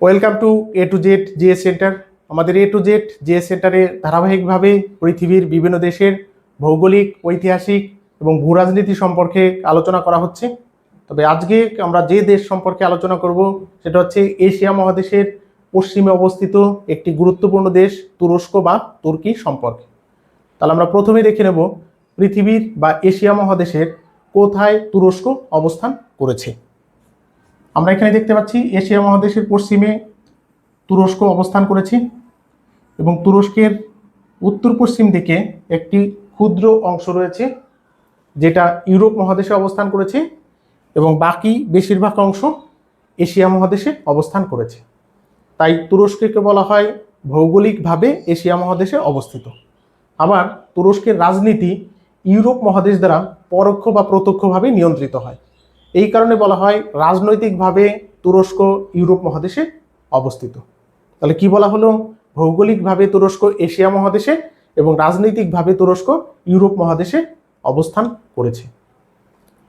Welcome to A to Z GS centre. আমাদের A to Z GS সেন্টারে ধারাবাহিকভাবে পৃথিবীর বিভিন্ন দেশের ভৌগোলিক, ঐতিহাসিক এবং ভূরাজনীতি সম্পর্কে আলোচনা করা হচ্ছে। তবে আজকে আমরা যে দেশ সম্পর্কে আলোচনা করব, সেটা হচ্ছে এশিয়া মহাদেশের পশ্চিমে অবস্থিত একটি গুরুত্বপূর্ণ দেশ, তুরস্ক বা তুর্কি সম্পর্কে। তাহলে আমরা প্রথমে দেখে নেব পৃথিবীর বা এশিয়া মহাদেশের কোথায় তুরস্ক অবস্থান করেছে। আমরা এখানে দেখতে পাচ্ছি এশিয়া মহাদেশের পশ্চিমে তুরস্ক অবস্থান করেছে এবং তুরস্কের উত্তর পশ্চিম দিকে একটি ক্ষুদ্র অংশ রয়েছে, যেটা ইউরোপ মহাদেশে অবস্থান করেছে এবং বাকি বেশিরভাগ অংশ এশিয়া মহাদেশে অবস্থান করেছে। তাই তুরস্ককে বলা হয় ভৌগোলিকভাবে এশিয়া মহাদেশে অবস্থিত। আবার তুরস্কের রাজনীতি ইউরোপ মহাদেশ দ্বারা পরোক্ষ বা প্রত্যক্ষভাবে নিয়ন্ত্রিত হয়। এই কারণে বলা হয় রাজনৈতিকভাবে তুরস্ক ইউরোপ মহাদেশে অবস্থিত। তাহলে কি বলা হলো? ভৌগোলিকভাবে তুরস্ক এশিয়া মহাদেশে এবং রাজনৈতিকভাবে তুরস্ক ইউরোপ মহাদেশে অবস্থান করেছে।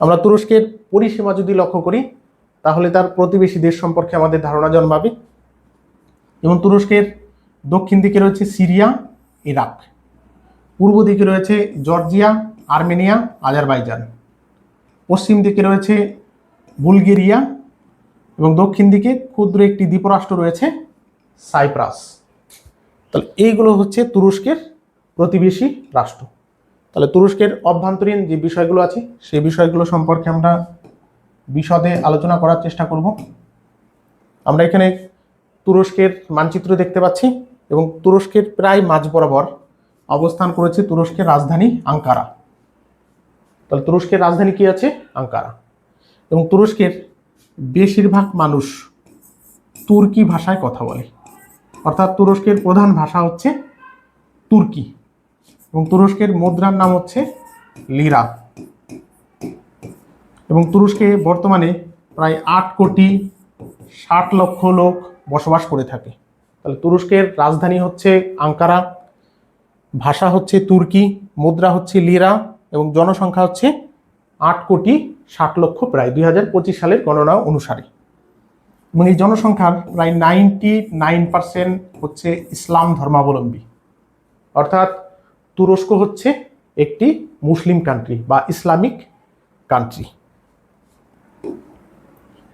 আমরা তুরস্কের পরিসীমা যদি লক্ষ্য করি, তাহলে তার প্রতিবেশী দেশ সম্পর্কে আমাদের ধারণা জন্মাবে। এবং তুরস্কের দক্ষিণ দিকে রয়েছে সিরিয়া, ইরাক। পূর্ব দিকে রয়েছে জর্জিয়া, আর্মেনিয়া, আজারবাইজান। পশ্চিম দিকে রয়েছে বুলগেরিয়া এবং দক্ষিণ দিকে ক্ষুদ্র একটি দ্বীপরাষ্ট্র রয়েছে, সাইপ্রাস। তাহলে এইগুলো হচ্ছে তুরস্কের প্রতিবেশী রাষ্ট্র। তাহলে তুরস্কের অভ্যন্তরীণ যে বিষয়গুলো আছে, সেই বিষয়গুলো সম্পর্কে আমরা বিশদে আলোচনা করার চেষ্টা করব। আমরা এখানে তুরস্কের মানচিত্র দেখতে পাচ্ছি এবং তুরস্কের প্রায় মাঝ বরাবর অবস্থান করেছে তুরস্কের রাজধানী আঙ্কারা। তাহলে তুরস্কের রাজধানী কি আছে? আঙ্কারা। এবং তুরস্কের বেশিরভাগ মানুষ তুর্কি ভাষায় কথা বলে। অর্থাৎ তুরস্কের প্রধান ভাষা হচ্ছে তুর্কি এবং তুরস্কের মুদ্রার নাম হচ্ছে লিরা। এবং তুরস্কে বর্তমানে প্রায় আট কোটি ষাট লক্ষ লোক বসবাস করে থাকে। তাহলে তুরস্কের রাজধানী হচ্ছে আঙ্কারা, ভাষা হচ্ছে তুর্কি, মুদ্রা হচ্ছে লিরা এবং জনসংখ্যা হচ্ছে আট কোটি ষাট লক্ষ, প্রায় দুই হাজার পঁচিশ সালের গণনা অনুসারে। এবং এই জনসংখ্যার প্রায় নাইনটি নাইন পার্সেন্ট হচ্ছে ইসলাম ধর্মাবলম্বী। অর্থাৎ তুরস্ক হচ্ছে একটি মুসলিম কান্ট্রি বা ইসলামিক কান্ট্রি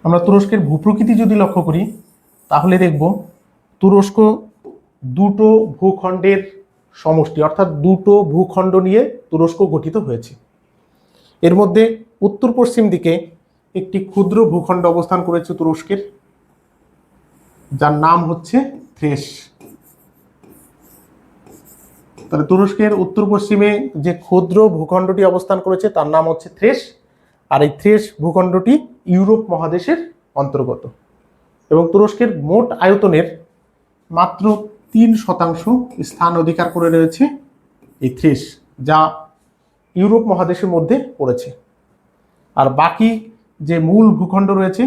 আমরা তুরস্কের ভূপ্রকৃতি যদি লক্ষ্য করি, তাহলে দেখব তুরস্ক দুটো ভূখণ্ডের সমষ্টি, অর্থাৎ দুটো ভূখণ্ড নিয়ে তুরস্ক গঠিত হয়েছে। এর মধ্যে উত্তর পশ্চিম দিকে একটি ক্ষুদ্র ভূখণ্ড অবস্থান করেছে তুরস্কের, যার নাম হচ্ছে থ্রেস তাহলে তুরস্কের উত্তর পশ্চিমে যে ক্ষুদ্র ভূখণ্ডটি অবস্থান করেছে, তার নাম হচ্ছে থ্রেস আর এই থ্রেস ভূখণ্ডটি ইউরোপ মহাদেশের অন্তর্গত। এবং তুরস্কের মোট আয়তনের মাত্র তিন শতাংশ স্থান অধিকার করে রয়েছে এই থ্রেস যা ইউরোপ মহাদেশের মধ্যে পড়েছে। আর বাকি যে মূল ভূখণ্ড রয়েছে,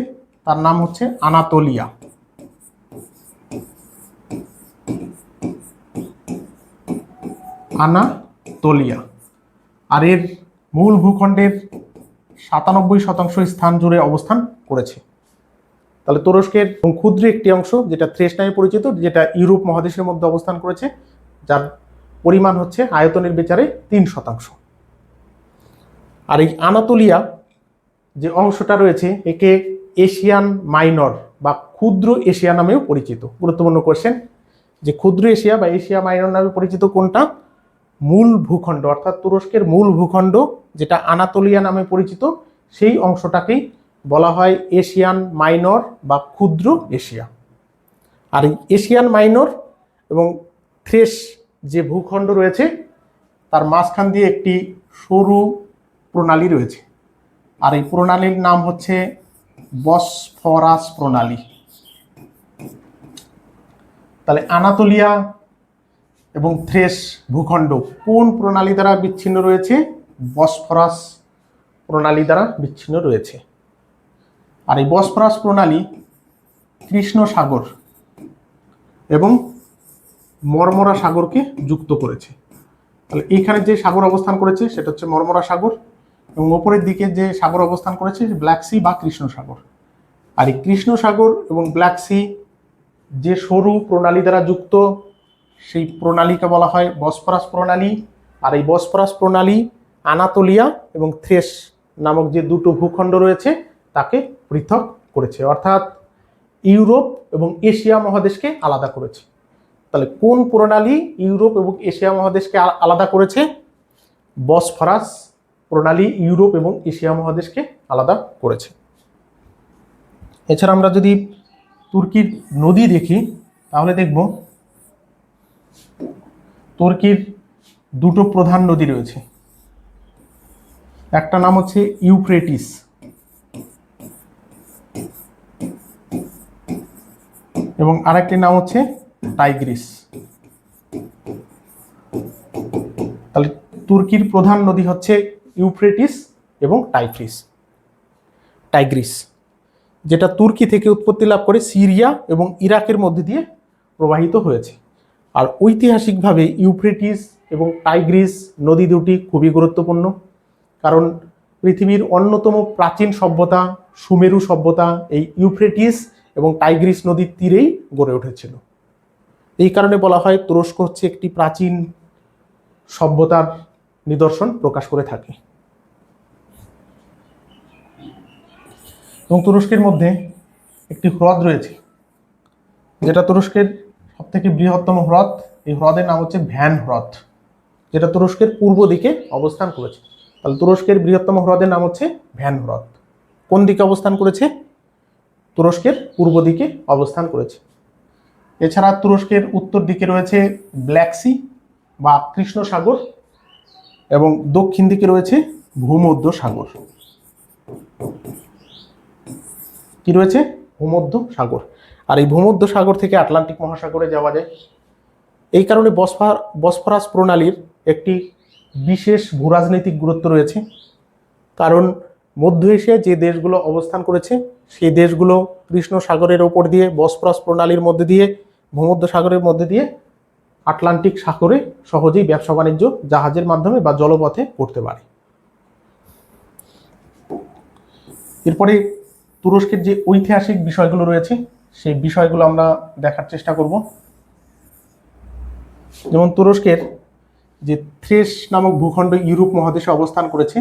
তার নাম হচ্ছে আনাতোলিয়া। আনাতোলিয়া। আর এর মূল ভূখণ্ডের সাতানব্বই শতাংশ স্থান জুড়ে অবস্থান করেছে। তাহলে তুরস্কের ক্ষুদ্র একটি অংশ, যেটা থ্রেস নামে পরিচিত, যেটা ইউরোপ মহাদেশের মধ্যে অবস্থান করেছে, যার পরিমাণ হচ্ছে আয়তনের বিচারে তিন শতাংশ। আর এই আনাতোলিয়া যে অংশটা রয়েছে, একে এশিয়ান মাইনর বা ক্ষুদ্র এশিয়া নামেও পরিচিত। গুরুত্বপূর্ণ কোশ্চেন যে ক্ষুদ্র এশিয়া বা এশিয়া মাইনর নামে পরিচিত কোনটা? মূল ভূখণ্ড, অর্থাৎ তুরস্কের মূল ভূখণ্ড, যেটা আনাতোলিয়া নামে পরিচিত, সেই অংশটাকেই বলা হয় এশিয়ান মাইনর বা ক্ষুদ্র এশিয়া। আর এই এশিয়ান মাইনর এবং থ্রেস যে ভূখণ্ড রয়েছে, তার মাঝখান দিয়ে একটি সরু প্রণালী রয়েছে। আর এই প্রণালীর নাম হচ্ছে বসফরাস প্রণালী। তাহলে আনাতোলিয়া এবং থ্রেস ভূখণ্ড কোন প্রণালী দ্বারা বিচ্ছিন্ন রয়েছে? বসফরাস প্রণালী দ্বারা বিচ্ছিন্ন রয়েছে। আর এই বসফরাস প্রণালী কৃষ্ণ সাগর এবং মর্মরা সাগরকে যুক্ত করেছে। তাহলে এইখানে যে সাগর অবস্থান করেছে, সেটা হচ্ছে মর্মরা সাগর। এবং ওপরের দিকে যে সাগর অবস্থান করেছে ব্ল্যাক সি বা কৃষ্ণ সাগর। আর এই কৃষ্ণ সাগর এবং ব্ল্যাক সি যে সরু প্রণালী দ্বারা যুক্ত, সেই প্রণালীকে বলা হয় বসফরাস প্রণালী। আর এই বসফরাস প্রণালী আনাতোলিয়া এবং থ্রেস নামক যে দুটো ভূখণ্ড রয়েছে, তাকে পৃথক করেছে। অর্থাৎ ইউরোপ এবং এশিয়া মহাদেশকে আলাদা করেছে। তাহলে কোন প্রণালী ইউরোপ এবং এশিয়া মহাদেশকে আলাদা করেছে? বসফরাস প্রণালী ইউরোপ এবং এশিয়া মহাদেশকে আলাদা করেছে। এছাড়া আমরা যদি তুর্কির নদী দেখি, তাহলে দেখব তুর্কির দুটো প্রধান নদী রয়েছে। একটা নাম হচ্ছে ইউফ্রেটিস। এবং আরেকটির নাম হচ্ছে টাইগ্রিস। তাহলে তুর্কির প্রধান নদী হচ্ছে ইউফ্রেটিস এবং টাইগ্রিস টাইগ্রিস, যেটা তুর্কি থেকে উৎপত্তি লাভ করে সিরিয়া এবং ইরাকের মধ্যে দিয়ে প্রবাহিত হয়েছে। আর ঐতিহাসিকভাবে ইউফ্রেটিস এবং টাইগ্রিস নদী দুটি খুবই গুরুত্বপূর্ণ, কারণ পৃথিবীর অন্যতম প্রাচীন সভ্যতা, সুমেরু সভ্যতা এই ইউফ্রেটিস এবং টাইগ্রিস নদীর তীরেই গড়ে উঠেছিল। এই কারণে বলা হয় তুরস্ক হচ্ছে একটি প্রাচীন সভ্যতার নিদর্শন প্রকাশ করে থাকে। এবং তুরস্কের মধ্যে একটি হ্রদ রয়েছে। যেটা তুরস্কের সবথেকে বৃহত্তম হ্রদ। এই হ্রদের নাম হচ্ছে ভ্যান হ্রদ, যেটা তুরস্কের পূর্ব দিকে অবস্থান করেছে। তাহলে তুরস্কের বৃহত্তম হ্রদের নাম হচ্ছে ভ্যান হ্রদ। কোন দিকে অবস্থান করেছে? তুরস্কের পূর্ব দিকে অবস্থান করেছে। এছাড়া তুরস্কের উত্তর দিকে রয়েছে ব্ল্যাক সি বা কৃষ্ণ সাগর এবং দক্ষিণ দিকে রয়েছে ভূমধ্য সাগর কি রয়েছে? ভূমধ্য সাগর আর এই ভূমধ্য সাগর থেকে আটলান্টিক মহাসাগরে যাওয়া যায়। এই কারণে বসফা, বসফরাস প্রণালীর একটি বিশেষ ভূরাজনৈতিক গুরুত্ব রয়েছে। কারণ মধ্য এশিয়ায় যে দেশগুলো অবস্থান করেছে, সেই দেশগুলো কৃষ্ণ সাগরের ওপর দিয়ে, বসফরাস প্রণালীর মধ্যে দিয়ে ভূমধ্য সাগরের মধ্যে দিয়ে আটলান্টিক সাগরে সহজেই ব্যবসা বাণিজ্য, জাহাজের মাধ্যমে বা জলপথে করতে পারে। এরপরে তুরস্কের যে ঐতিহাসিক বিষয়গুলো রয়েছে, সেই বিষয়গুলো আমরা দেখার চেষ্টা করব। যেমন তুরস্কের যে থ্রেস নামক ভূখণ্ড ইউরোপ মহাদেশে অবস্থান করেছে,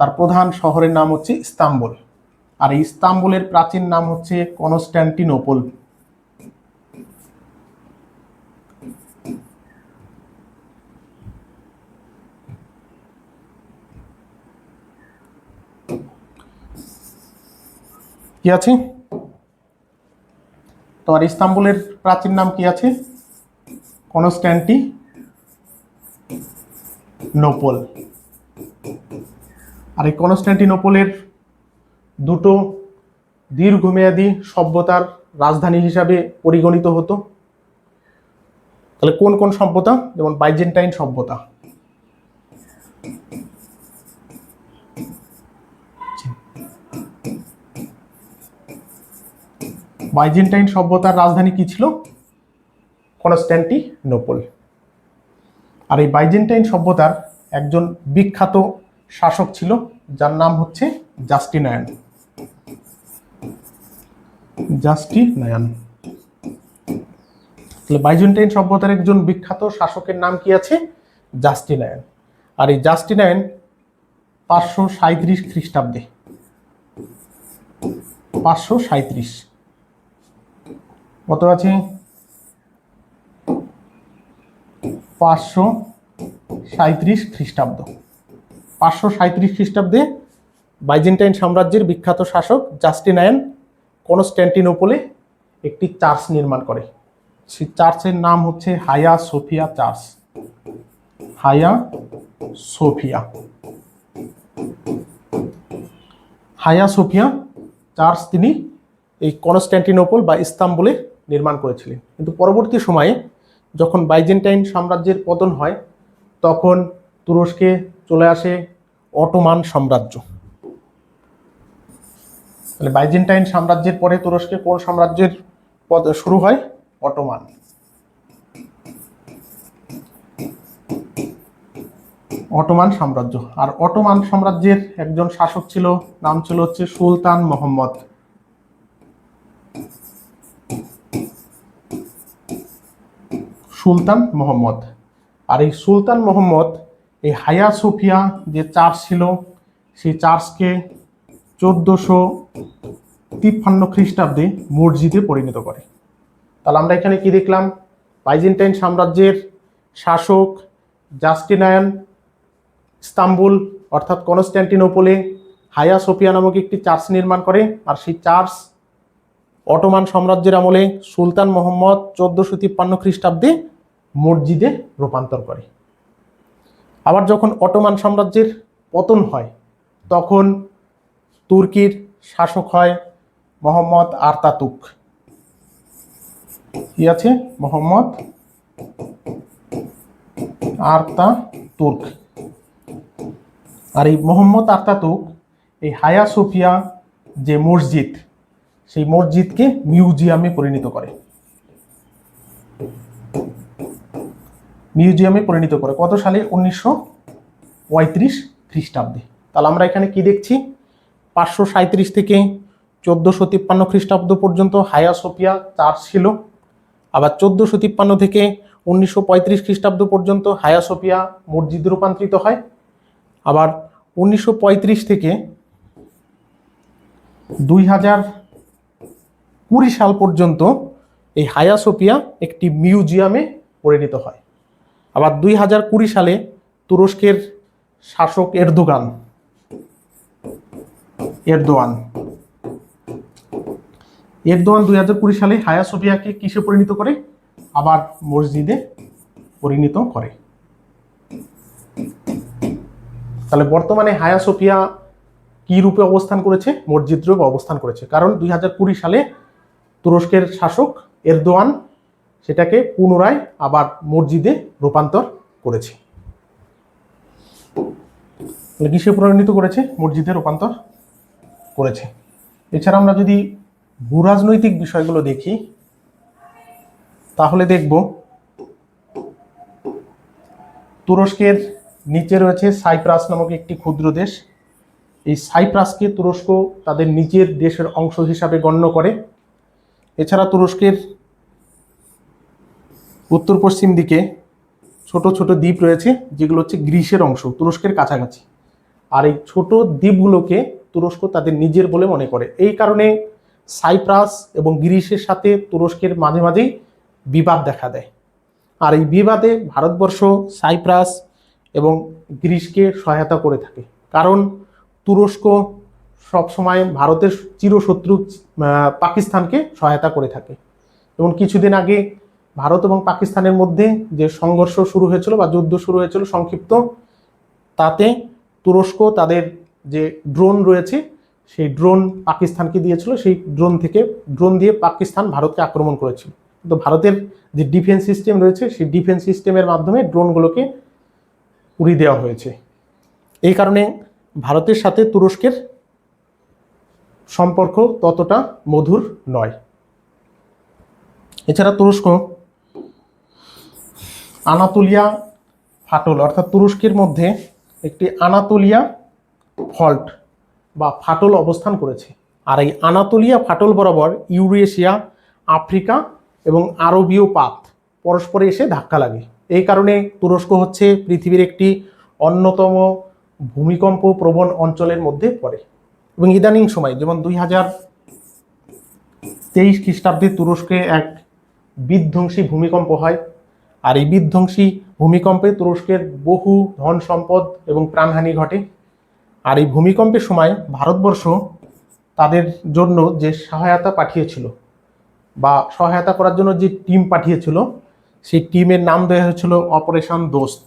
তার প্রধান শহরের নাম হচ্ছে ইস্তাম্বুল। আর ইস্তাম্বুলের প্রাচীন নাম হচ্ছে কনস্ট্যান্টিনোপল কি আছে? তোমার ইস্তাম্বুলের প্রাচীন নাম কি আছে? কনস্ট্যান্টি নোপল। আর এই কনস্ট্যান্টিনোপলের দুটো দীর্ঘমেয়াদী সভ্যতার রাজধানী হিসাবে পরিগণিত হতো। তাহলে কোন কোন সভ্যতা? যেমন বাইজেন্টাইন সভ্যতা। বাইজেন্টাইন সভ্যতার রাজধানী কি ছিল? কনস্ট্যান্টিনোপল আর এই বাইজেন্টাইন সভ্যতার একজন বিখ্যাত শাসক ছিল, যার নাম হচ্ছে জাস্টিনায়ন। জাস্টিনায়ন। তাহলে বাইজেন্টাইন সভ্যতার একজন বিখ্যাত শাসকের নাম কি আছে? জাস্টিনায়ন। আর এই জাস্টিনায়ন পাঁচশো সাঁত্রিশ খ্রিস্টাব্দে। পাঁচশো সাঁত্রিশ কত আছে? পাঁচশো সাঁত্রিশ খ্রিস্টাব্দ। পাঁচশো সাঁত্রিশ খ্রিস্টাব্দে বাইজেন্টাইন সাম্রাজ্যের বিখ্যাত শাসক জাস্টিনায়ন কনস্ট্যান্টিনোপলে একটি চার্চ নির্মাণ করে। সেই চার্চের নাম হচ্ছে Hagia Sophia church. Hagia Sophia. Hagia Sophia church তিনি এই কনস্ট্যান্টিনোপল বা ইস্তাম্বুলে নির্মাণ করেছিলেন। কিন্তু পরবর্তী সময়ে যখন বাইজেন্টাইন সাম্রাজ্যের পতন হয়, তখন তুরস্কে চলে আসে অটোমান সাম্রাজ্য। তাহলে বাইজেন্টাইন সাম্রাজ্যের পরে তুরস্কে কোন সাম্রাজ্যের পদ শুরু হয়? অটোমান। অটোমান সাম্রাজ্য। আর অটোমান সাম্রাজ্যের একজন শাসক ছিল, নাম ছিল হচ্ছে সুলতান মোহাম্মদ। সুলতান মোহাম্মদ। আর এই সুলতান মোহাম্মদ, এই হায়া সোফিয়া যে চার্চ ছিল, সেই চার্চকে চোদ্দোশো তিপ্পান্ন খ্রিস্টাব্দে মসজিদে পরিণত করে। তাহলে আমরা এখানে কি দেখলাম? বাইজেন্টাইন সাম্রাজ্যের শাসক জাস্টিনায়ন ইস্তাম্বুল, অর্থাৎ কনস্ট্যান্টিনোপোলে হায়া সোফিয়া নামক একটি চার্চ নির্মাণ করে। আর সেই চার্চ অটোমান সাম্রাজ্যের আমলে সুলতান মোহাম্মদ চোদ্দোশো তিপ্পান্ন খ্রিস্টাব্দে মসজিদে রূপান্তর করে। আবার যখন অটোমান সাম্রাজ্যের পতন হয়, তখন তুর্কির শাসক হয় মোহাম্মদ আরতাতুক কি আছে? মোহাম্মদ আরতা তুর্ক আর এই মোহাম্মদ আরতাতুক এই হায়া সোফিয়া যে মসজিদ, সেই মসজিদকে মিউজিয়ামে পরিণত করে। মিউজিয়ামে পরিণত করে। কত সালে? উনিশশো পঁয়ত্রিশ খ্রিস্টাব্দে। তাহলে আমরা এখানে কি দেখছি? পাঁচশো সাঁত্রিশ থেকে চোদ্দোশো তিপ্পান্ন খ্রিস্টাব্দ পর্যন্ত হায়া সোফিয়া চার্চ ছিল। আবার চোদ্দোশো তিপ্পান্ন থেকে উনিশশো পঁয়ত্রিশ খ্রিস্টাব্দ পর্যন্ত হায়া সোফিয়া মসজিদ রূপান্তরিত হয়। আবার উনিশশো পঁয়ত্রিশ থেকে দুই হাজার কুড়ি সাল পর্যন্ত এই হায়া সোফিয়া একটি মিউজিয়ামে পরিণত হয়। আবার দুই হাজার কুড়ি সালে তুরস্কের শাসক এরদোগান। এরদোয়ান এরদোয়ান দুই হাজার কুড়ি সালে হায়া সোফিয়াকে কিসে পরিণত করে? আবার মসজিদে পরিণত করে। তাহলে বর্তমানে হায়া সোফিয়া কি রূপে অবস্থান করেছে? মসজিদ রূপে অবস্থান করেছে। কারণ দুই হাজার কুড়ি সালে তুরস্কের শাসক এরদোয়ান সেটাকে পুনরায় আবার মসজিদে রূপান্তর করেছে। তাহলে কিসে পরিণত করেছে? মসজিদে রূপান্তর করেছে। এছাড়া আমরা যদি ভূরাজনৈতিক বিষয়গুলো দেখি, তাহলে দেখব তুরস্কের নিচে রয়েছে সাইপ্রাস নামক একটি ক্ষুদ্র দেশ। এই সাইপ্রাসকে তুরস্ক তাদের নিজের দেশের অংশ হিসাবে গণ্য করে। এছাড়া তুরস্কের উত্তর পশ্চিম দিকে ছোট ছোট দ্বীপ রয়েছে, যেগুলো হচ্ছে গ্রিসের অংশ, তুরস্কের কাছাকাছি। আর এই ছোট দ্বীপগুলোকে তুরস্ক তাদের নিজের বলে মনে করে। এই কারণে সাইপ্রাস এবং গ্রিসের সাথে তুরস্কের মাঝে মাঝেই বিবাদ দেখা দেয়। আর এই বিবাদে ভারতবর্ষ সাইপ্রাস এবং গ্রিসকে সহায়তা করে থাকে। কারণ তুরস্ক সবসময় ভারতের চিরশত্রু পাকিস্তানকে সহায়তা করে থাকে। এবং কিছুদিন আগে ভারত এবং পাকিস্তানের মধ্যে যে সংঘর্ষ শুরু হয়েছিল বা যুদ্ধ শুরু হয়েছিল সংক্ষিপ্ত, তাতে তুরস্ক তাদের যে ড্রোন রয়েছে, সেই ড্রোন পাকিস্তানকে দিয়েছিল, সেই ড্রোন থেকে ড্রোন দিয়ে পাকিস্তান ভারতকে আক্রমণ করেছিল। কিন্তু ভারতের যে ডিফেন্স সিস্টেম রয়েছে, সেই ডিফেন্স সিস্টেমের মাধ্যমে ড্রোনগুলোকে উড়িয়ে দেওয়া হয়েছে। এই কারণে ভারতের সাথে তুরস্কের সম্পর্ক ততটা মধুর নয়। এছাড়া তুরস্ক আনাতোলিয়া ফাটল, অর্থাৎ তুরস্কের মধ্যে একটি আনাতোলিয়া ফল্ট বা ফাটল অবস্থান করেছে। আর এই আনাতোলিয়া ফাটল বরাবর ইউরেশিয়া, আফ্রিকা এবং আরবীয় পাত পরস্পরে এসে ধাক্কা লাগে। এই কারণে তুরস্ক হচ্ছে পৃথিবীর একটি অন্যতম ভূমিকম্প প্রবণ অঞ্চলের মধ্যে পড়ে। এবং ইদানিং সময়, যেমন দুই হাজার তেইশ খ্রিস্টাব্দে তুরস্কে এক বিধ্বংসী ভূমিকম্প হয় আর এই বিধ্বংসী ভূমিকম্পে তুরস্কের বহু ধন সম্পদ এবং প্রাণহানি ঘটে। আর এই ভূমিকম্পের সময় ভারতবর্ষ তাদের জন্য যে সহায়তা পাঠিয়েছিল বা সহায়তা করার জন্য যে টিম পাঠিয়েছিল, সেই টিমের নাম দেওয়া হয়েছিল অপারেশন দোস্ত।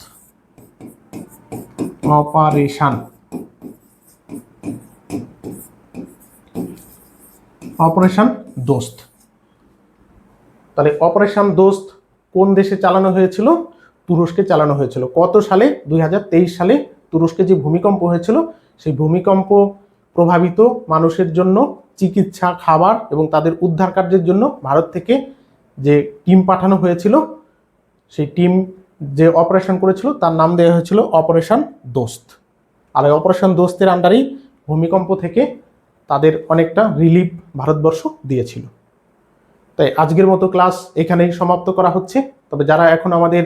অপারেশন। অপারেশন দোস্ত। তাহলে অপারেশন দোস্ত কোন দেশে চালানো হয়েছিল? তুরস্কে চালানো হয়েছিল। কত সালে? দুই হাজার তেইশ সালে তুরস্কে যে ভূমিকম্প হয়েছিল, সেই ভূমিকম্প প্রভাবিত মানুষের জন্য চিকিৎসা, খাবার এবং তাদের উদ্ধার কার্যের জন্য ভারত থেকে যে টিম পাঠানো হয়েছিল, সেই টিম যে অপারেশন করেছিল, তার নাম দেওয়া হয়েছিল অপারেশন দোস্ত। আর এই অপারেশন দোস্তের আন্ডারেই ভূমিকম্প থেকে তাদের অনেকটা রিলিফ ভারতবর্ষ দিয়েছিল। তাই আজকের মতো ক্লাস এখানেই সমাপ্ত করা হচ্ছে। তবে যারা এখন আমাদের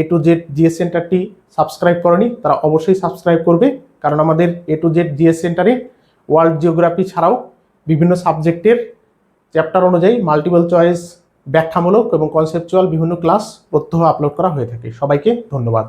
এ টু জেড জিএস সেন্টারটি সাবস্ক্রাইব করেনি, তারা অবশ্যই সাবস্ক্রাইব করবে। কারণ আমাদের এ টু জেড জিএস সেন্টারে ওয়ার্ল্ড জিওগ্রাফি ছাড়াও বিভিন্ন সাবজেক্টের চ্যাপ্টার অনুযায়ী মাল্টিপল চয়েস, ব্যাখ্যামূলক এবং কনসেপচুয়াল বিভিন্ন ক্লাস প্রত্যহ আপলোড করা হয়ে থাকে। সবাইকে ধন্যবাদ।